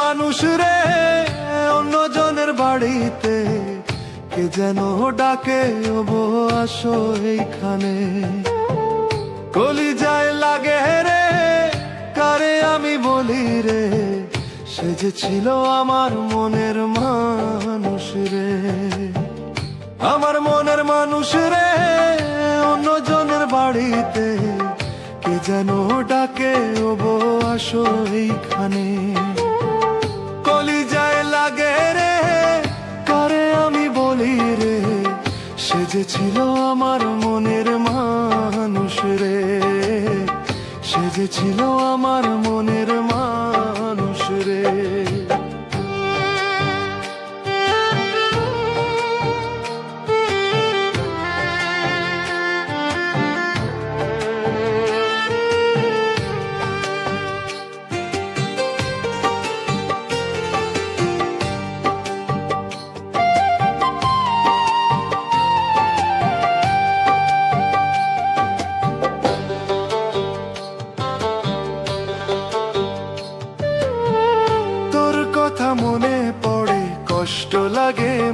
মানুষ রে, অন্য জনের বাড়িতে। কে যেন ডাকে ওবো আসো এইখানে। কলি যায় লাগে রে, কারে আমি বলি রে? সে যে ছিল আমার মনের মানুষ রে। আমার মনের মানুষ রে, অন্য জনের বাড়িতে। কে যেন ডাকে ওবো আসো এইখানে। যে ছিল আমার মনের মানুষ রে। সে যে ছিল আমার মনের মানুষ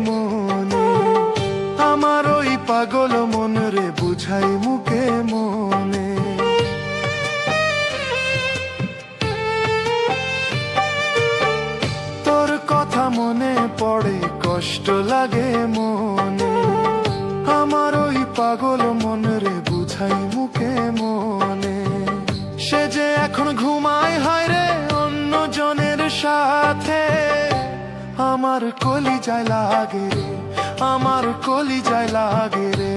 মনে, আমার ওই পাগল মন বুঝাই মুখে মনে। তোর কথা মনে পড়ে, কষ্ট লাগে মনে। আমার ওই পাগল মন আমার কলি যায় লাগে রে, আমার কলি যায় লাগে রে।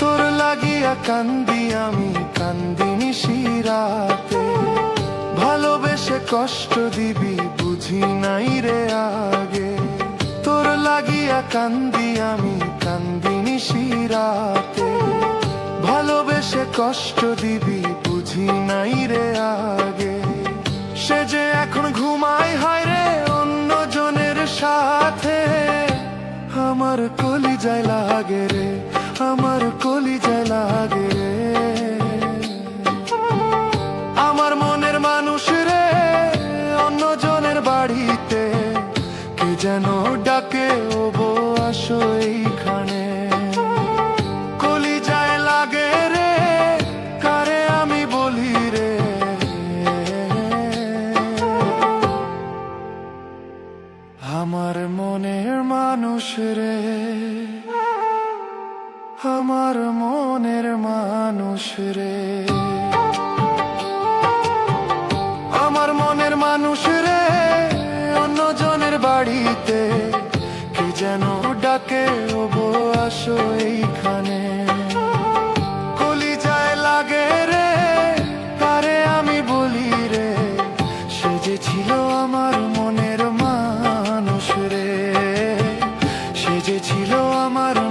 তোর লাগিয়া কান্দি আমি কান্দিনি শিরাতে ভালোবেসে কষ্ট দিবি, বুঝি নাই রে আগে। তোর লাগিয়া কান্দি আমি কান্দিনি শিরাতে ভালোবেসে কষ্ট দিবি, বুঝি নাই রে আগে। সে যে এখন ঘুমায়, হয় রে অন্য জনের সাথে। আমার কলি যায় লাগে রে, আমার কলি যায় লাগে রে। আমার মনের মানুষ রে অন্য জনের বাড়িতে। কে যেন ডাকে, ও বো আসো মানুষ রে। আমার মনের মানুষ রে। আমার মনের মানুষ রে অন্য জনের বাড়িতে। কি যেন ডাকে ওবো আসো এইখানে। কলি যায় লাগে যে ছিল আমার